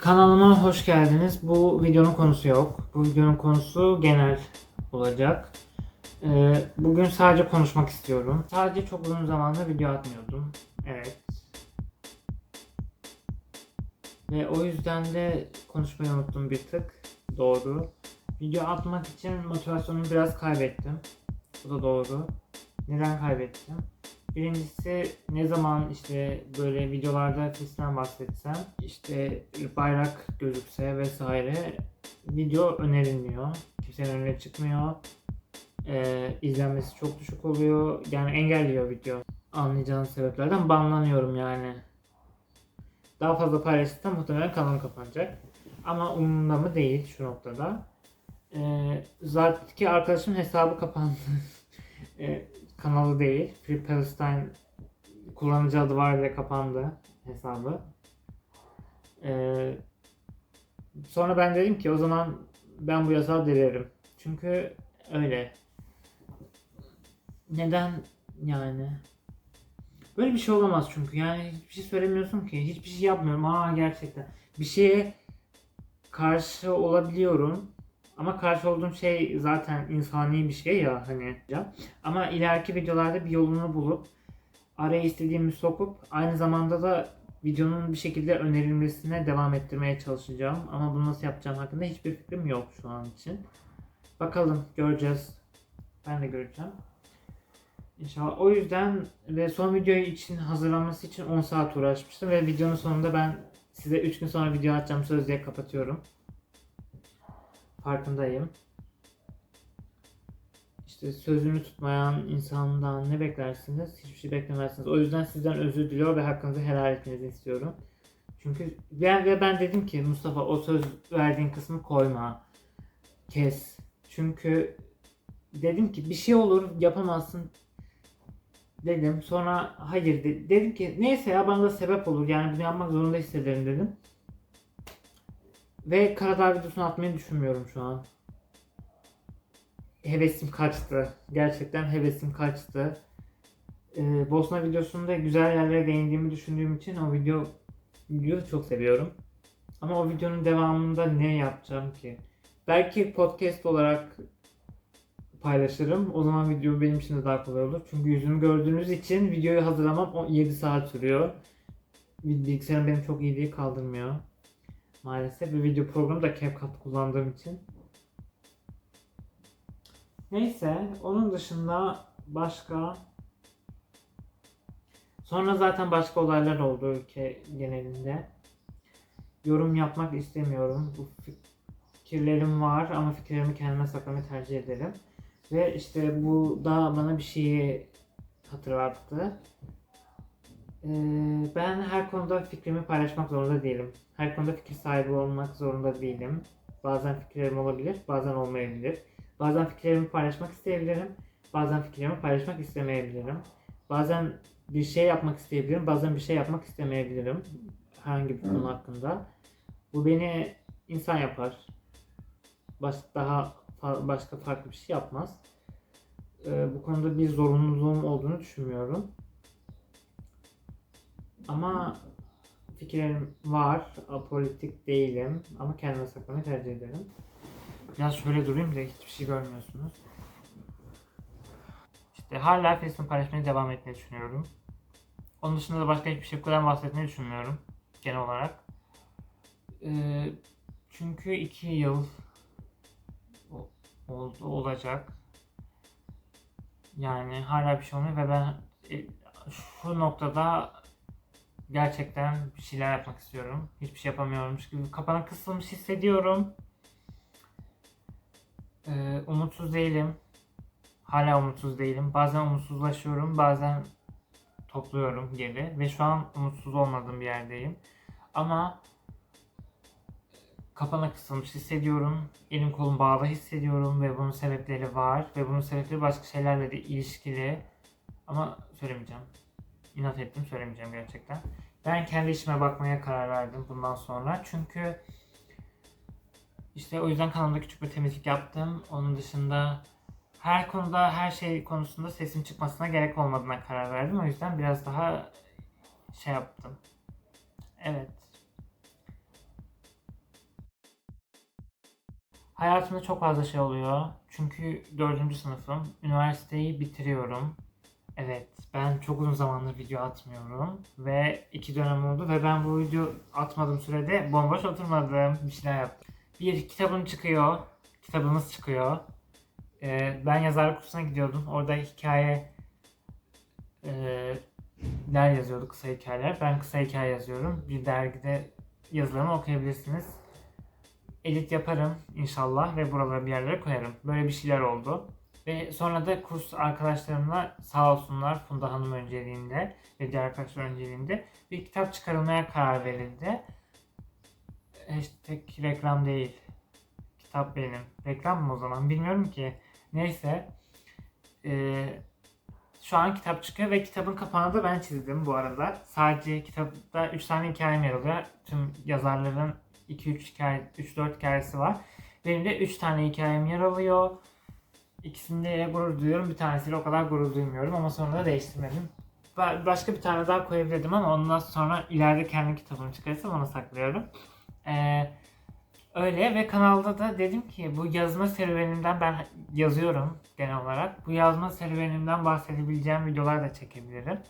Kanalıma hoş geldiniz. Bu videonun konusu yok. Bu videonun konusu genel olacak. Ee, bugün sadece konuşmak istiyorum. Sadece çok uzun zamandır video atmıyordum. Evet. Ve o yüzden de konuşmayı unuttum bir tık. Doğru. Video atmak için motivasyonumu biraz kaybettim. Bu da doğru. Neden kaybettim? Birincisi ne zaman işte böyle videolarda festten bahsetsem işte bayrak gözükse vesaire video önerilmiyor. Kimsenin önüne çıkmıyor. Ee, izlenmesi çok düşük oluyor. Yani engelliyor video. Anlayacağınız sebeplerden banlanıyorum yani. Daha fazla paylaşırsam muhtemelen kanalım kapanacak. Ama umurumda mı değil şu noktada. Ee, zaten ki arkadaşımın hesabı kapandı. Ee, kanalı değil. Free Palestine kullanıcı adı var diye kapandı hesabı. Ee, sonra ben dedim ki o zaman ben bu yasağı delerim. Çünkü öyle. Neden yani? Böyle bir şey olamaz çünkü yani hiçbir şey söylemiyorsun ki hiçbir şey yapmıyorum aa gerçekten bir şeye karşı olabiliyorum ama karşı olduğum şey zaten insani bir şey ya hani. Ama ileriki videolarda bir yolunu bulup araya istediğimi sokup aynı zamanda da videonun bir şekilde önerilmesine devam ettirmeye çalışacağım. Ama bunu nasıl yapacağım hakkında hiçbir fikrim yok şu an için. Bakalım göreceğiz. Ben de göreceğim. İnşallah. O yüzden ve son videoyu için hazırlanması için 10 saat uğraşmıştım ve videonun sonunda ben size 3 gün sonra video atacağım söz diye kapatıyorum. Farkındayım. İşte sözünü tutmayan insandan ne beklersiniz? Hiçbir şey beklemezsiniz. O yüzden sizden özür diliyor ve hakkınızı helal etmenizi istiyorum. Çünkü ben ve ben dedim ki Mustafa o söz verdiğin kısmı koyma. Kes. Çünkü dedim ki bir şey olur yapamazsın dedim. Sonra hayır de- dedim ki neyse ya bana da sebep olur yani bunu yapmak zorunda hissederim dedim. Ve Karadağ videosunu atmayı düşünmüyorum şu an. Hevesim kaçtı. Gerçekten hevesim kaçtı. Ee, Bosna videosunda güzel yerlere değindiğimi düşündüğüm için o video videoyu çok seviyorum. Ama o videonun devamında ne yapacağım ki? Belki podcast olarak paylaşırım. O zaman video benim için de daha kolay olur. Çünkü yüzümü gördüğünüz için videoyu hazırlamam o 7 saat sürüyor. Bilgisayarım benim çok iyi değil kaldırmıyor. Maalesef bir video programı da CapCut kullandığım için. Neyse onun dışında başka Sonra zaten başka olaylar oldu ülke genelinde. Yorum yapmak istemiyorum. Bu fikirlerim var ama fikirlerimi kendime saklamayı tercih ederim. Ve işte bu da bana bir şeyi hatırlattı. Ee, ben her konuda fikrimi paylaşmak zorunda değilim. Her konuda fikir sahibi olmak zorunda değilim. Bazen fikirlerim olabilir, bazen olmayabilir. Bazen fikirlerimi paylaşmak isteyebilirim, bazen fikirlerimi paylaşmak istemeyebilirim. Bazen bir şey yapmak isteyebilirim, bazen bir şey yapmak istemeyebilirim. Herhangi bir konu hakkında. Bu beni insan yapar. Baş, daha başka farklı bir şey yapmaz. Ee, bu konuda bir zorunluluğum olduğunu düşünmüyorum. Ama fikirlerim var, apolitik değilim ama kendime saklamayı tercih ederim. Biraz şöyle durayım da hiçbir şey görmüyorsunuz. İşte hala Facebook'u paylaşmaya devam etmeyi düşünüyorum. Onun dışında da başka hiçbir şeyden bahsetmeyi düşünmüyorum genel olarak. Ee, çünkü iki yıl oldu olacak. Yani hala bir şey olmuyor ve ben e, şu noktada gerçekten bir şeyler yapmak istiyorum. Hiçbir şey yapamıyormuş gibi kapana kısılmış hissediyorum. Ee, umutsuz değilim. Hala umutsuz değilim. Bazen umutsuzlaşıyorum, bazen topluyorum geri ve şu an umutsuz olmadığım bir yerdeyim. Ama kapana kısılmış hissediyorum. Elim kolum bağlı hissediyorum ve bunun sebepleri var ve bunun sebepleri başka şeylerle de ilişkili. Ama söylemeyeceğim. İnat ettim söylemeyeceğim gerçekten. Ben kendi işime bakmaya karar verdim bundan sonra. Çünkü işte o yüzden kanalımda küçük bir temizlik yaptım. Onun dışında her konuda, her şey konusunda sesim çıkmasına gerek olmadığına karar verdim. O yüzden biraz daha şey yaptım. Evet. Hayatımda çok fazla şey oluyor. Çünkü dördüncü sınıfım. Üniversiteyi bitiriyorum. Evet, ben çok uzun zamandır video atmıyorum. Ve iki dönem oldu ve ben bu video atmadığım sürede bomboş oturmadım. Bir şeyler yaptım. Bir kitabım çıkıyor. Kitabımız çıkıyor. Ee, ben yazarlık kursuna gidiyordum. Orada hikaye e, ler yazıyorduk, kısa hikayeler. Ben kısa hikaye yazıyorum. Bir dergide yazılarımı okuyabilirsiniz. Edit yaparım inşallah ve buralara bir yerlere koyarım. Böyle bir şeyler oldu. Ve sonra da kurs arkadaşlarımla sağ olsunlar Funda Hanım önceliğinde ve diğer arkadaşlar önceliğinde bir kitap çıkarılmaya karar verildi. Hashtag reklam değil. Kitap benim. Reklam mı o zaman bilmiyorum ki. Neyse. Ee, şu an kitap çıkıyor ve kitabın kapağını da ben çizdim bu arada. Sadece kitapta 3 tane hikayem yer alıyor. Tüm yazarların 2-3 hikaye, 3-4 hikayesi var. Benim de 3 tane hikayem yer alıyor. İkisinde gurur duyuyorum. Bir tanesiyle o kadar gurur duymuyorum ama sonra da değiştirmedim. Ba- Başka bir tane daha koyabilirdim ama ondan sonra ileride kendi kitabımı çıkarırsam onu saklıyorum. Ee, öyle ve kanalda da dedim ki bu yazma serüvenimden ben yazıyorum genel olarak. Bu yazma serüvenimden bahsedebileceğim videolar da çekebilirim.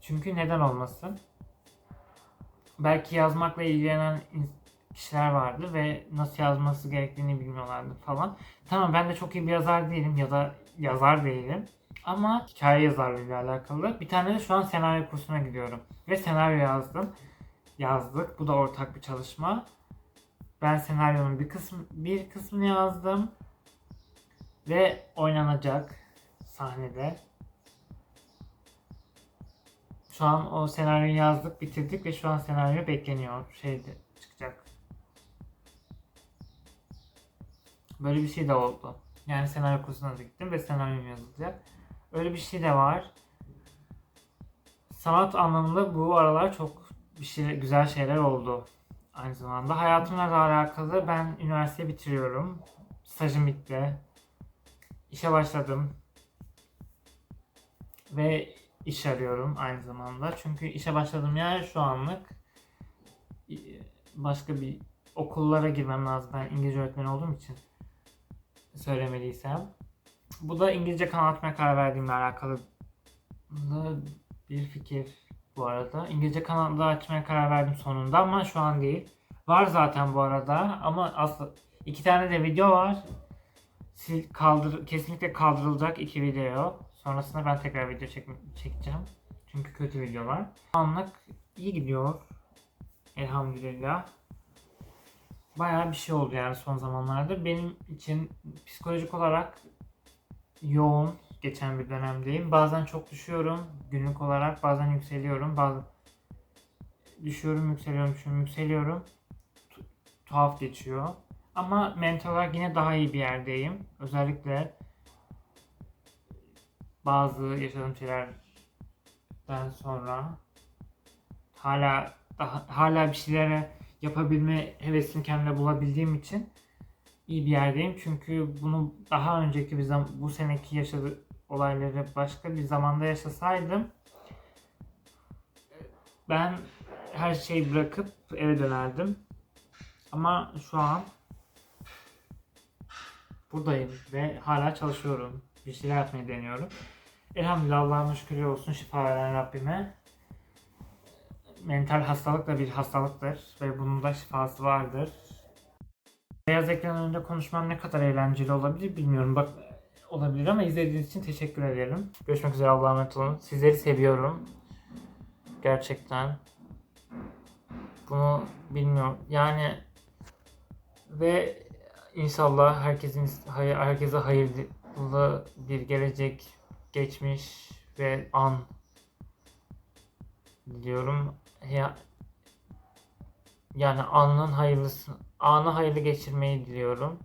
Çünkü neden olmasın? Belki yazmakla ilgilenen kişiler vardı ve nasıl yazması gerektiğini bilmiyorlardı falan. Tamam ben de çok iyi bir yazar değilim ya da yazar değilim. Ama hikaye yazarlığıyla alakalı. Bir tane de şu an senaryo kursuna gidiyorum. Ve senaryo yazdım. Yazdık. Bu da ortak bir çalışma. Ben senaryonun bir kısmı bir kısmını yazdım. Ve oynanacak sahnede. Şu an o senaryoyu yazdık, bitirdik ve şu an senaryo bekleniyor. Şeyde çıkacak. Böyle bir şey de oldu. Yani senaryo kursuna da gittim ve senaryo yazılacak. Öyle bir şey de var. Sanat anlamında bu aralar çok bir şey, güzel şeyler oldu. Aynı zamanda hayatımla da alakalı ben üniversite bitiriyorum. Stajım bitti. İşe başladım. Ve iş arıyorum aynı zamanda. Çünkü işe başladığım yer şu anlık e, başka bir okullara girmem lazım. Ben İngilizce öğretmeni olduğum için söylemediysem. Bu da İngilizce kanal açmaya karar verdiğimle alakalı bir fikir bu arada. İngilizce kanalı açmaya karar verdim sonunda ama şu an değil. Var zaten bu arada ama aslında iki tane de video var. Sil, kaldır, kesinlikle kaldırılacak iki video. Sonrasında ben tekrar video çek, çekeceğim. Çünkü kötü videolar. Anlık iyi gidiyor. Elhamdülillah. Bayağı bir şey oldu yani son zamanlarda. Benim için psikolojik olarak yoğun geçen bir dönemdeyim. Bazen çok düşüyorum günlük olarak. Bazen yükseliyorum. Bazen düşüyorum, yükseliyorum, düşüyorum, yükseliyorum. Tu- tuhaf geçiyor. Ama mental olarak yine daha iyi bir yerdeyim. Özellikle bazı yaşadığım şeylerden sonra hala daha, hala bir şeylere yapabilme hevesini kendimde bulabildiğim için iyi bir yerdeyim. Çünkü bunu daha önceki bir zaman bu seneki yaşadığı olayları başka bir zamanda yaşasaydım ben her şeyi bırakıp eve dönerdim. Ama şu an buradayım ve hala çalışıyorum. Bir şeyler yapmayı deniyorum. Elhamdülillah Allah'ıma şükürler olsun şifa veren Rabbime. Mental hastalık da bir hastalıktır ve bunun da şifası vardır. Beyaz ekran önünde konuşmam ne kadar eğlenceli olabilir bilmiyorum. Bak olabilir ama izlediğiniz için teşekkür ederim. Görüşmek üzere Allah'a emanet olun. Sizleri seviyorum. Gerçekten. Bunu bilmiyorum. Yani ve inşallah herkesin herkese hayırlı bir gelecek, geçmiş ve an diliyorum. Ya, yani anın hayırlısı, anı hayırlı geçirmeyi diliyorum.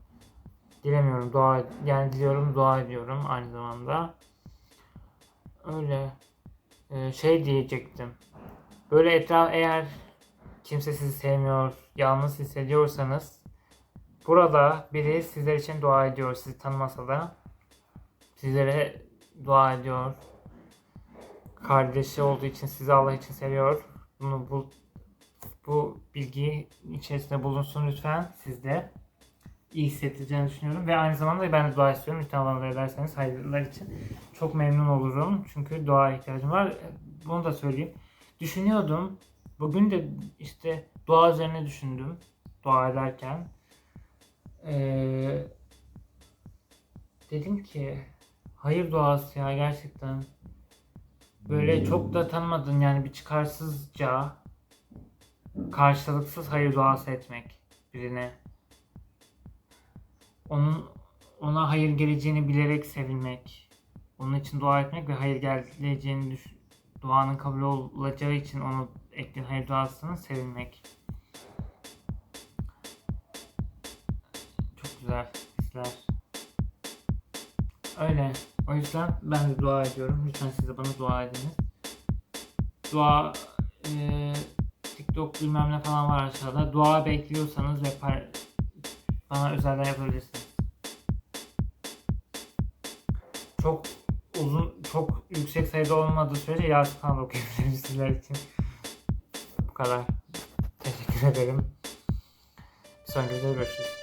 Dilemiyorum, dua yani diliyorum, dua ediyorum aynı zamanda. Öyle Ee, şey diyecektim. Böyle etraf eğer kimse sizi sevmiyor, yalnız hissediyorsanız burada biri sizler için dua ediyor, sizi tanımasa da sizlere dua ediyor. Kardeşi olduğu için sizi Allah için seviyor. Bunu bu bu bilgi içerisinde bulunsun lütfen sizde. iyi hissettireceğini düşünüyorum. Ve aynı zamanda ben de dua istiyorum. Lütfen bana da ederseniz hayırlar için. Çok memnun olurum. Çünkü dua ihtiyacım var. Bunu da söyleyeyim. Düşünüyordum. Bugün de işte dua üzerine düşündüm. Dua ederken. Ee, dedim ki hayır duası ya gerçekten. Böyle çok da tanımadın yani bir çıkarsızca karşılıksız hayır duası etmek birine. Onun ona hayır geleceğini bilerek sevilmek. Onun için dua etmek ve hayır geleceğini düş duanın kabul olacağı için onu ettiğin hayır duasını sevilmek. Çok güzel hisler. Öyle. O yüzden ben de dua ediyorum. Lütfen siz de bana dua ediniz. Dua eee TikTok bilmem ne falan var aşağıda. Dua bekliyorsanız ve bana özelden yapabilirsiniz. Çok uzun, çok yüksek sayıda olmadığı sürece Yasin falan da okuyabilirim sizler için. Bu kadar. Teşekkür ederim. Bir sonraki videoda görüşürüz.